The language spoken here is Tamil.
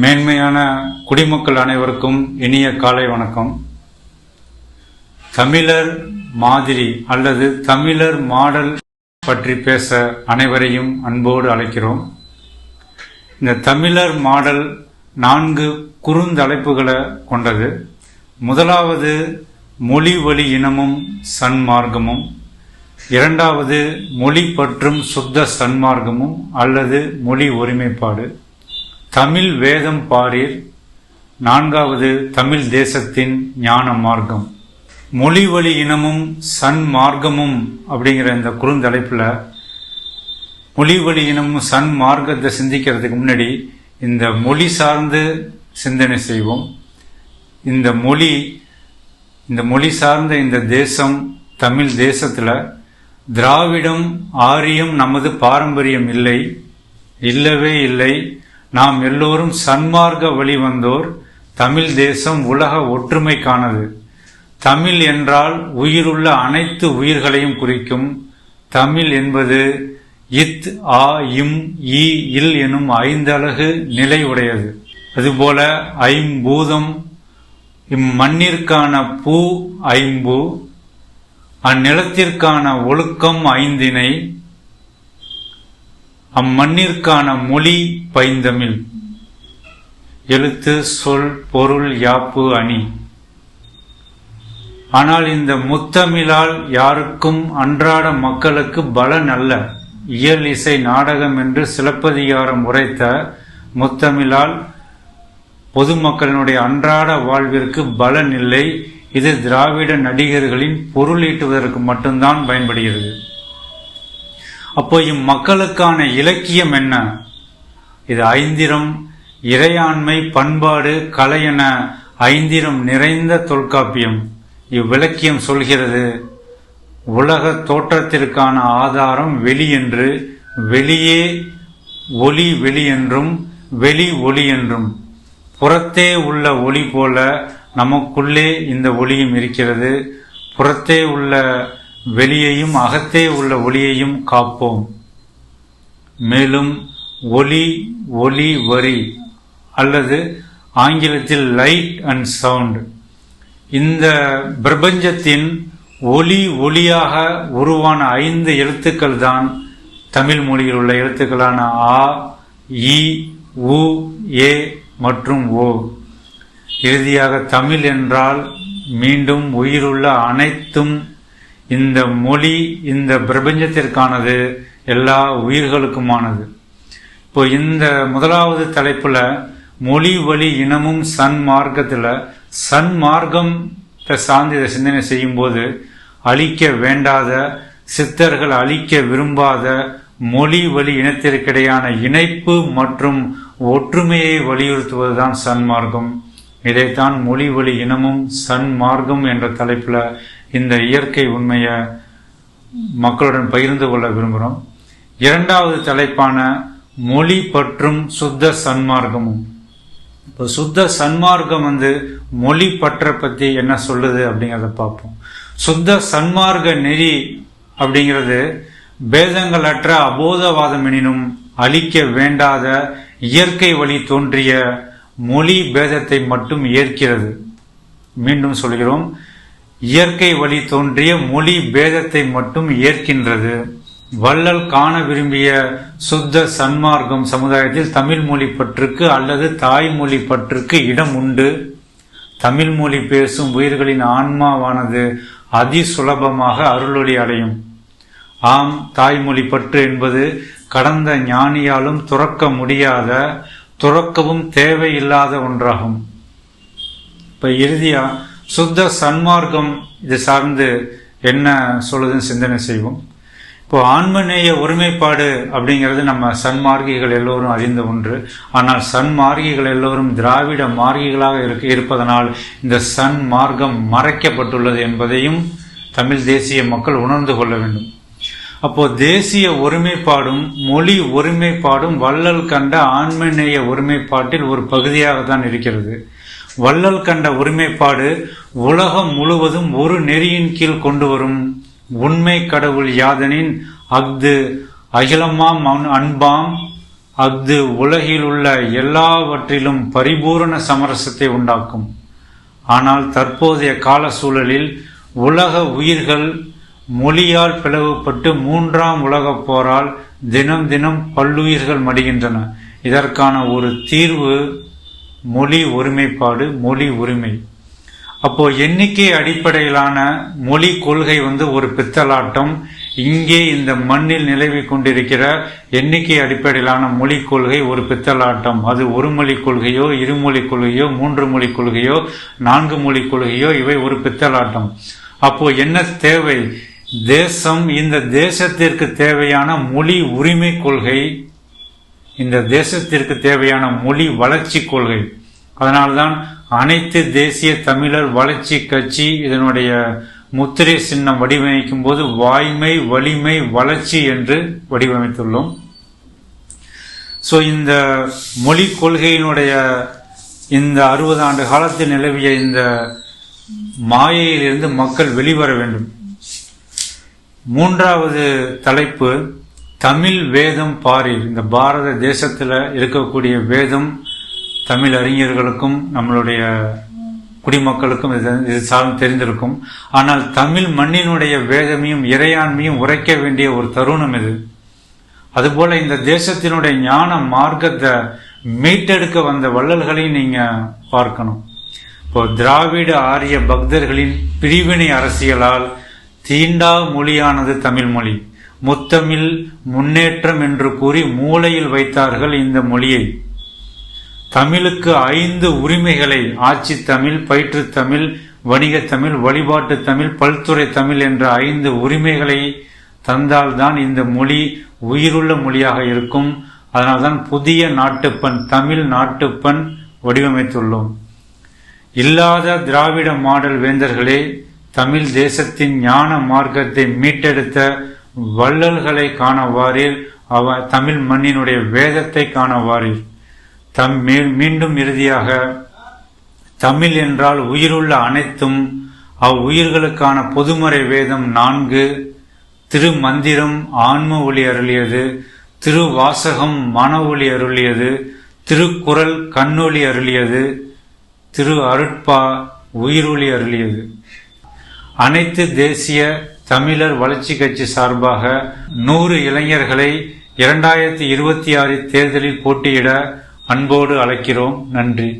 மேன்மையான குடிமக்கள் அனைவருக்கும் இனிய காலை வணக்கம். தமிழர் மாதிரி அல்லது தமிழர் மாடல் பற்றி பேச அனைவரையும் அன்போடு அழைக்கிறோம். இந்த தமிழர் மாடல் நான்கு குறுந்தலைப்புகளை கொண்டது. முதலாவது மொழி வழி இனமும் சன்மார்க்கமும் இரண்டாவது மொழி பற்றும் சுத்த சன்மார்க்கமும் அல்லது மொழி ஒருமைப்பாடு. தமிழ் வேதம் பாரீர் நான்காவது தமிழ் தேசத்தின் ஞான மார்க்கம். மொழி வழி இனமும் சன்மார்க்கமும் அப்படிங்கிற இந்த குறுந்தலைப்பில் மொழி வழி இனமும் சன் மார்க்கத்தை சிந்திக்கிறதுக்கு முன்னாடி இந்த மொழி சார்ந்து சிந்தனை செய்வோம். இந்த மொழி இந்த மொழி சார்ந்த இந்த தேசம் தமிழ் தேசத்தில் திராவிடம் ஆரியம் நமது பாரம்பரியம் இல்லை இல்லவே இல்லை. நாம் எல்லோரும் சன்மார்க்க வழி வந்தோர் தமிழ் தேசம் உலக ஒற்றுமைக்கானது. தமிழ் என்றால் உயிருள்ள அனைத்து உயிர்களையும் குறிக்கும். தமிழ் என்பது இத் ஆ இம் இ இல் எனும் ஐந்தழகு நிலை உடையது அதுபோல ஐம்பூதம் இம்மண்ணிற்கான பூ ஐம்பூ அந்நிலத்திற்கான ஒழுக்கம் ஐந்தினை அம்மண்ணிற்கான மொழி பைந்தமிழ். எழுத்து சொல் பொருள் யாப்பு அணி. ஆனால் இந்த முத்தமிழால் யாருக்கும் அன்றாட மக்களுக்கு பலன் அல்ல. இயல் இசை நாடகம் என்று சிலப்பதிகாரம் உரைத்த முத்தமிழால் பொதுமக்களினுடைய அன்றாட வாழ்விற்கு பலன் இல்லை. இது திராவிட நடிகர்களின் பொருள் ஈட்டுவதற்கு மட்டும்தான் பயன்படுகிறது. அப்போ இம்மக்களுக்கான இலக்கியம் என்ன? இது ஐந்திரம் இறையாண்மை பண்பாடு கலை என ஐந்திரம் நிறைந்த தொல்காப்பியம். இவ்விலக்கியம் சொல்கிறது உலக தோற்றத்திற்கான ஆதாரம் வெளி என்று வெளியே ஒளி வெளி என்றும் வெளி ஒளி என்றும். புறத்தே உள்ள ஒளி போல நமக்குள்ளே இந்த ஒளியும் இருக்கிறது. புறத்தே உள்ள வெளியையும் அகத்தே உள்ள ஒளியையும் காப்போம். மேலும் ஒளி ஒளி வரி அல்லது ஆங்கிலத்தில் லைட் அண்ட் சவுண்ட். இந்த பிரபஞ்சத்தின் ஒளி ஒளியாக உருவான ஐந்து எழுத்துக்கள் தான் தமிழ் மொழியில் உள்ள எழுத்துக்களான ஆ இ உ ஏ மற்றும் ஓ. இறுதியாக தமிழ் என்றால் மீண்டும் உயிருள்ள அனைத்தும் இந்த மொழி இந்த பிரபஞ்சத்திற்கானது எல்லா உயிர்களுக்குமானது. இப்போ இந்த முதலாவது தலைப்பில் மொழி வழி இனமும் சன் மார்க்கத்தில் சன் மார்க்கம் சார்ந்து இதை சிந்தனை செய்யும்போது அழிக்க வேண்டாத சித்தர்கள் அழிக்க விரும்பாத மொழி வழி இனத்திற்கிடையான இணைப்பு மற்றும் ஒற்றுமையை வலியுறுத்துவதுதான் சன்மார்க்கம் இதைத்தான் மொழி வழி இனமும் சன்மார்க்கம் என்ற தலைப்பில் இந்த இயற்கை உண்மையை மக்களுடன் பகிர்ந்து கொள்ள விரும்புகிறோம். இரண்டாவது தலைப்பான மொழி பற்றும் சுத்த சன்மார்க்கமும். இப்போ சுத்த சன்மார்க்கம் வந்து மொழி பற்ற பற்றி என்ன சொல்லுது அப்படிங்கிறத பார்ப்போம். சுத்த சன்மார்க்க நெறி அப்படிங்கிறது பேதங்களற்ற அபோதவாதம் எனினும் அழிக்க வேண்டாத இயற்கை வழி தோன்றிய மொழி பேதத்தை மட்டும் ஏற்கிறது. மீண்டும் சொல்கிறோம். இயற்கை வழி தோன்றிய மொழி பேதத்தை மட்டும் ஏற்கின்றது. வள்ளல் காண விரும்பிய சுத்த சன்மார்க்கம் சமுதாயத்தில் தமிழ் மொழி பற்றுக்கு அல்லது தாய்மொழி பற்றுக்கு இடம் உண்டு. தமிழ் மொழி பேசும் உயிர்களின் ஆன்மாவானது அதி சுலபமாக அருளொளி அடையும். ஆம் தாய்மொழி பற்று என்பது கடந்த ஞானியாலும் துறக்க முடியாத துறக்கவும் தேவையில்லாத ஒன்றாகும். இப்ப இறுதியா சுத்த சன்மார்க்கம் இது சார்ந்து என்ன சொல்லுதுன்னு சிந்தனை செய்வோம். இப்போ ஆன்மநேய ஒருமைப்பாடு அப்படிங்கிறது நம்ம சன்மார்க்கிகள் எல்லோரும் அறிந்த ஒன்று. ஆனால் சன்மார்க்கிகள் எல்லோரும் திராவிட மார்க்கிகளாக இருக்க இருப்பதனால் இந்த சன் மார்க்கம் மறைக்கப்பட்டுள்ளது என்பதையும் தமிழ் தேசிய மக்கள் உணர்ந்து கொள்ள வேண்டும். அப்போ தேசிய ஒருமைப்பாடும் மொழி ஒருமைப்பாடும் வள்ளல் கண்ட ஆன்மநேய ஒருமைப்பாட்டில் ஒரு பகுதியாக தான் இருக்கிறது. வள்ளல் கண்ட ஒருமைப்பாடு உலகம் முழுவதும் ஒரு நெறியின் கீழ் கொண்டு வரும். உண்மை கடவுள் யாதனின் அஃது அகிலமாம் அன்பாம். அஃது உலகில் உள்ள எல்லாவற்றிலும் பரிபூரண சமரசத்தை உண்டாக்கும். ஆனால் தற்போதைய கால சூழலில் உலக உயிர்கள் மொழியால் பிளவுபட்டு மூன்றாம் உலகப் போரால் தினம் தினம் பல்லுயிர்கள் மடிகின்றன. இதற்கான ஒரு தீர்வு மொழி ஒருமைப்பாடு மொழி உரிமை. அப்போ எண்ணிக்கை அடிப்படையிலான மொழி கொள்கை வந்து ஒரு பித்தலாட்டம். இங்கே இந்த மண்ணில் நிலவி கொண்டிருக்கிற எண்ணிக்கை அடிப்படையிலான மொழி கொள்கை ஒரு பித்தலாட்டம். அது ஒரு மொழி கொள்கையோ இருமொழி கொள்கையோ மூன்று மொழி கொள்கையோ நான்கு மொழி கொள்கையோ இவை ஒரு பித்தலாட்டம். அப்போ என்ன தேவை? தேசம் இந்த தேசத்திற்கு தேவையான மொழி உரிமை கொள்கை இந்த தேசத்திற்கு தேவையான மொழி வளர்ச்சி கொள்கை. அதனால்தான் அனைத்து தேசிய தமிழர் வளர்ச்சி கட்சி இதனுடைய முத்திரை சின்னம் வடிவமைக்கும் போது வாய்மை வலிமை வளர்ச்சி என்று வடிவமைத்துள்ளோம். ஸோ இந்த மொழி கொள்கையினுடைய இந்த அறுபது ஆண்டு காலத்தில் நிலவிய இந்த மாயையிலிருந்து மக்கள் வெளிவர வேண்டும். மூன்றாவது தலைப்பு தமிழ் வேதம் பாரி இந்த பாரத தேசத்தில் இருக்கக்கூடிய வேதம் தமிழ் அறிஞர்களுக்கும் நம்மளுடைய குடிமக்களுக்கும் இது இது சார்ந்து தெரிந்திருக்கும். ஆனால் தமிழ் மண்ணினுடைய வேதமையும் இறையாண்மையும் உரைக்க வேண்டிய ஒரு தருணம் இது. அதுபோல இந்த தேசத்தினுடைய ஞான மார்க்கத்தை மீட்டெடுக்க வந்த வள்ளல்களையும் நீங்க பார்க்கணும். இப்போ திராவிட ஆரிய பக்தர்களின் பிரிவினை அரசியலால் தீண்டா மொழியானது தமிழ் மொழி. முத்தமிழ் முன்னேற்றம் என்று கூறி மூளையில் வைத்தார்கள் இந்த மொழியை. தமிழுக்கு ஐந்து உரிமைகளை ஆட்சி தமிழ் பயிற்று தமிழ் வணிக தமிழ் வழிபாட்டு தமிழ் பல்துறை தமிழ் என்ற ஐந்து உரிமைகளை தந்தால்தான் இந்த மொழி உயிருள்ள மொழியாக இருக்கும். அதனால்தான் புதிய நாட்டுப்பண் தமிழ் நாட்டுப்பண் வடிவமைத்துள்ளோம். இல்லாத திராவிட மாடல் வேந்தர்களே தமிழ் தேசத்தின் ஞான மார்க்கத்தை மீட்டெடுத்த வள்ளல்களை காணவாரீர் அவ தமிழ் மண்ணினுடைய வேதத்தை காணவாரீர் தம் மீண்டும் இறுதியாக தமிழ் என்றால் உயிருள்ள அனைத்தும் அவ்வுயிர்களுக்கான பொதுமறை வேதம் நான்கு திருமந்திரம் ஆன்ம ஒளி அருளியது திருவாசகம் மன ஒளி அருளியது திருக்குறள் கண்ணொளி அருளியது திரு அருட்பா உயிரொளி அருளியது. அனைத்து தேசிய தமிழர் வளர்ச்சி கட்சி சார்பாக நூறு இளைஞர்களை இரண்டாயிரத்தி இருபத்தி ஆறு தேர்தலில் போட்டியிட அன்போடு அழைக்கிறோம். நன்றி.